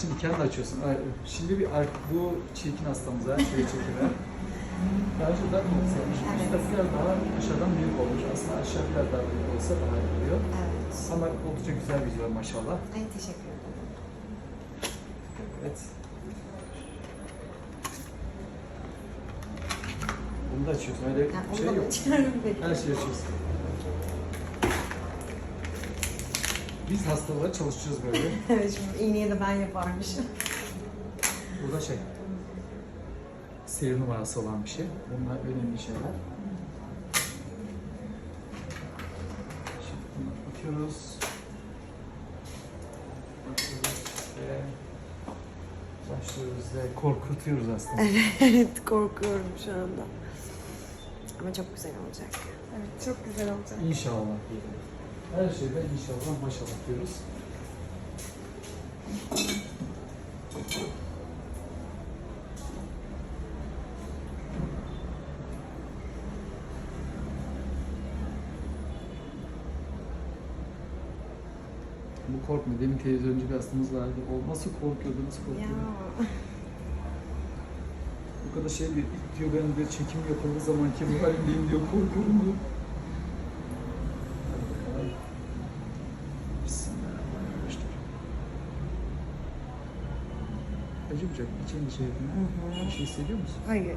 Şimdi kendi açıyorsun. Şimdi bir bu çirkin hastamıza şöyle çekiver. Daha önce daha konuşmuş. Evet. Üstte biraz daha aşağıdan büyük olmuş. Aslında aşağı biraz daha büyük olsa daha iyi oluyor. Evet. Ama oldukça güzel bir yüzüyor maşallah. Ay teşekkür ederim. Evet. Bunu da açıyorsun. Öyle bir şey onu da yok. Her şeyi açıyorsun. Biz hastalara çalışacağız böyle. evet şimdi iğneyi de ben yaparmışım. Bu da şey, seri numarası olan bir şey. Bunlar önemli şeyler. Şimdi bunu bakıyoruz. Bakıyoruz ve başlıyoruz ve korkutuyoruz aslında. evet korkuyorum şu anda. Ama çok güzel olacak. Evet çok güzel olacak. İnşallah. Her şeyden inşallah maşallah diyoruz. Bu korkma. Demin televizyoncu bir hastamız vardı. O nasıl korkuyordu, nasıl Ya. korkuyordu? Bu kadar şey bir ilk diyor ben bir çekim yapıldığı zaman ki bu halindeyim diyor korkuyorum diyor. Acımayacak. Hiç endişe hı. Bir şey hissediyor musun? Hayır.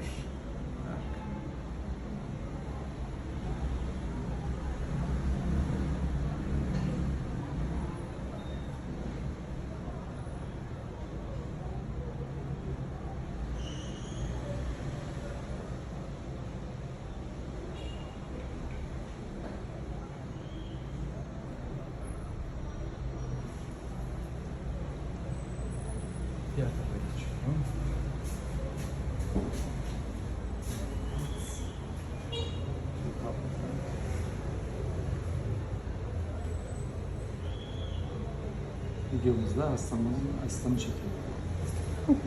Videomuzda hastamın asistanı çekiyor.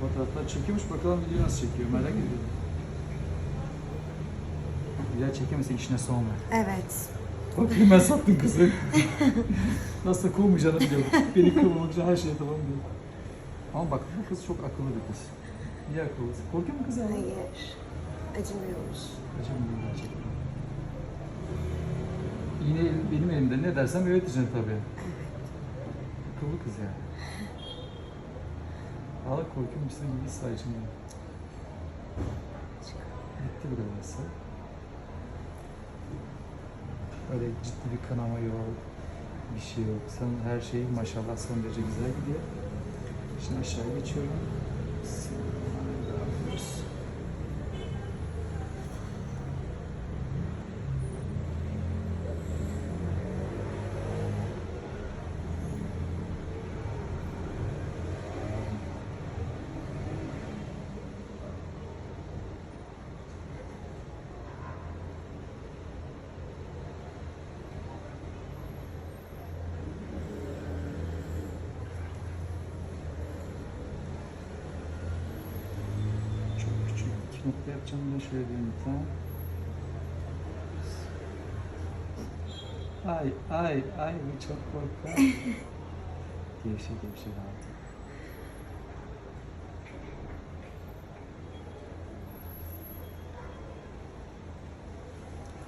Fotoğraflar çekiyormuş bakalım video nasıl çekiyor merak ediyorum. Güzel çekemezse işine son ver. Evet. Bak hemen sattın kızı. Nasıl kovmayacağını biliyorum. Beni kovmakça her şey tamam diyor. Ama bak bu kız çok akıllı bir kız. Niye akıllı? Korkuyor mu kız hala? Hayır. Acımıyormuş. Acımıyor gerçekten. Yine benim elimde ne dersem evet diyeceksin tabii. Akıllı kız yani. Hala korkuyor musun gibi sayıcım ya. Bitti burası. Öyle ciddi bir kanama yok. Bir şey yok. Sen her şey maşallah son derece güzel gidiyor. Şimdi aşağı geçiyorum. Nokta yapacağım ben şöyle diyeyim bir tane. Ay ay ay bu çok korkak. gevşe gevşe rahat.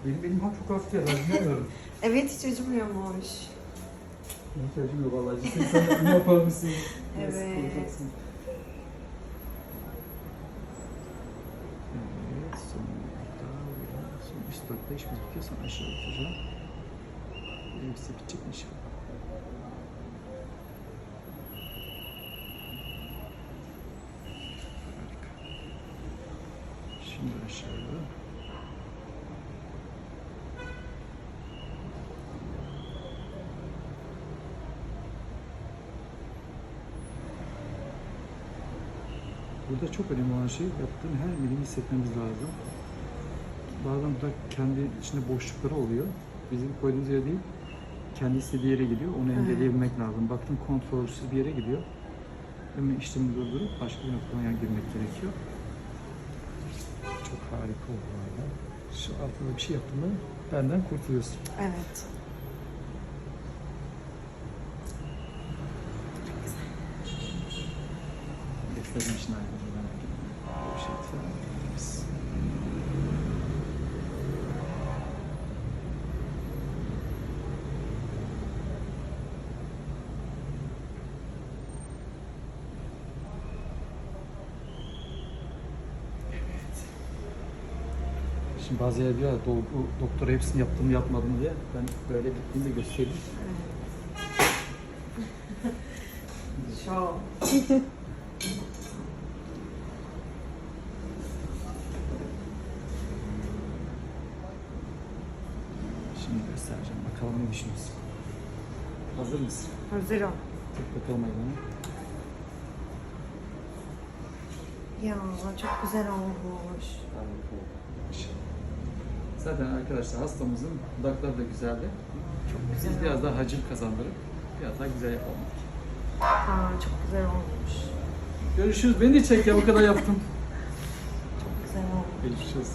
Benim benim hafif hafif yarar bilmiyorum. Evet hiç acımıyormuş. İhtiyacım yok vallahi. Cidden sen ne yapar mısın? Nasıl Evet. korkaksın? Evet, 140'da iş bitiyorsan aşağı oturacağım. Benimkisi bitecek inşallah. Şimdi aşağıda. Burada çok önemli olan şey yaptığın her milimi hissetmemiz lazım. Bazen burada kendi içinde boşlukları oluyor. Bizim koyduğumuz yere değil, kendi istediği yere gidiyor. Onu engelleyebilmek lazım. Baktın kontrolsüz bir yere gidiyor. Hemen işlemi durdurup başka bir noktaya girmek gerekiyor. Çok harika oldu valla. Şu altında bir şey yaptın mı benden kurtuluyorsun. Evet. İşini halledeceğiz merak etme. Böyle bir şey Şimdi bazı yer diyor dolgu, doktora hepsini yaptım yapmadım diye. Ben böyle bittiğini de göstereyim. Şov. Şimdi göstereceğim. Bakalım ne düşünüyorsun. Hazır mısın? Hazır ol. Tek bakalım ayağına. Ya çok güzel olmuş. Zaten arkadaşlar hastamızın dudakları da güzeldi. Çok Biz güzel. biraz daha hacim kazandırıp biraz daha güzel yapalım. Aa, çok güzel olmuş. Görüşürüz. Beni de çek ya o kadar yaptım. Çok güzel olmuş. Görüşürüz.